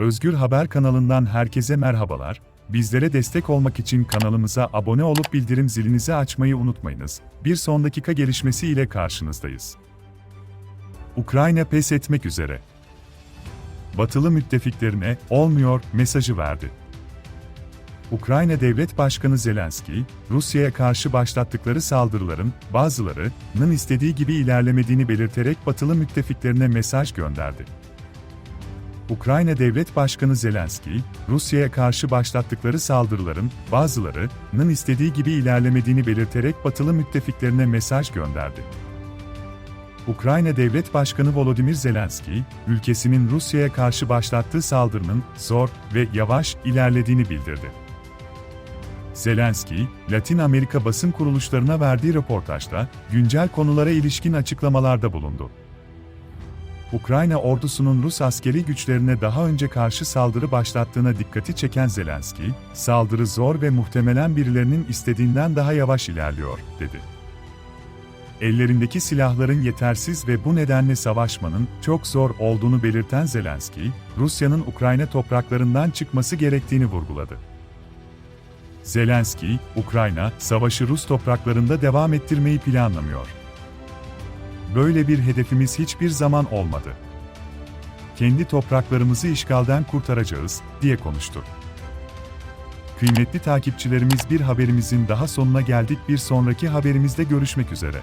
Özgür Haber kanalından herkese merhabalar. Bizlere destek olmak için kanalımıza abone olup bildirim zilinizi açmayı unutmayınız. Bir son dakika gelişmesi ile karşınızdayız. Ukrayna pes etmek üzere. Batılı müttefiklerine olmuyor mesajı verdi. Ukrayna Devlet Başkanı Zelenski, Rusya'ya karşı başlattıkları saldırıların bazılarının istediği gibi ilerlemediğini belirterek batılı müttefiklerine mesaj gönderdi. Ukrayna Devlet Başkanı Zelenski, Rusya'ya karşı başlattıkları saldırıların bazılarının istediği gibi ilerlemediğini belirterek batılı müttefiklerine mesaj gönderdi. Ukrayna Devlet Başkanı Volodymyr Zelenski, ülkesinin Rusya'ya karşı başlattığı saldırının zor ve yavaş ilerlediğini bildirdi. Zelenski, Latin Amerika basın kuruluşlarına verdiği röportajda güncel konulara ilişkin açıklamalarda bulundu. Ukrayna ordusunun Rus askeri güçlerine daha önce karşı saldırı başlattığına dikkati çeken Zelenski, saldırı zor ve muhtemelen birilerinin istediğinden daha yavaş ilerliyor, dedi. Ellerindeki silahların yetersiz ve bu nedenle savaşmanın çok zor olduğunu belirten Zelenski, Rusya'nın Ukrayna topraklarından çıkması gerektiğini vurguladı. Zelenski, Ukrayna, savaşı Rus topraklarında devam ettirmeyi planlamıyor. Böyle bir hedefimiz hiçbir zaman olmadı. Kendi topraklarımızı işgalden kurtaracağız, diye konuştu. Kıymetli takipçilerimiz bir haberimizin daha sonuna geldik. Bir sonraki haberimizde görüşmek üzere.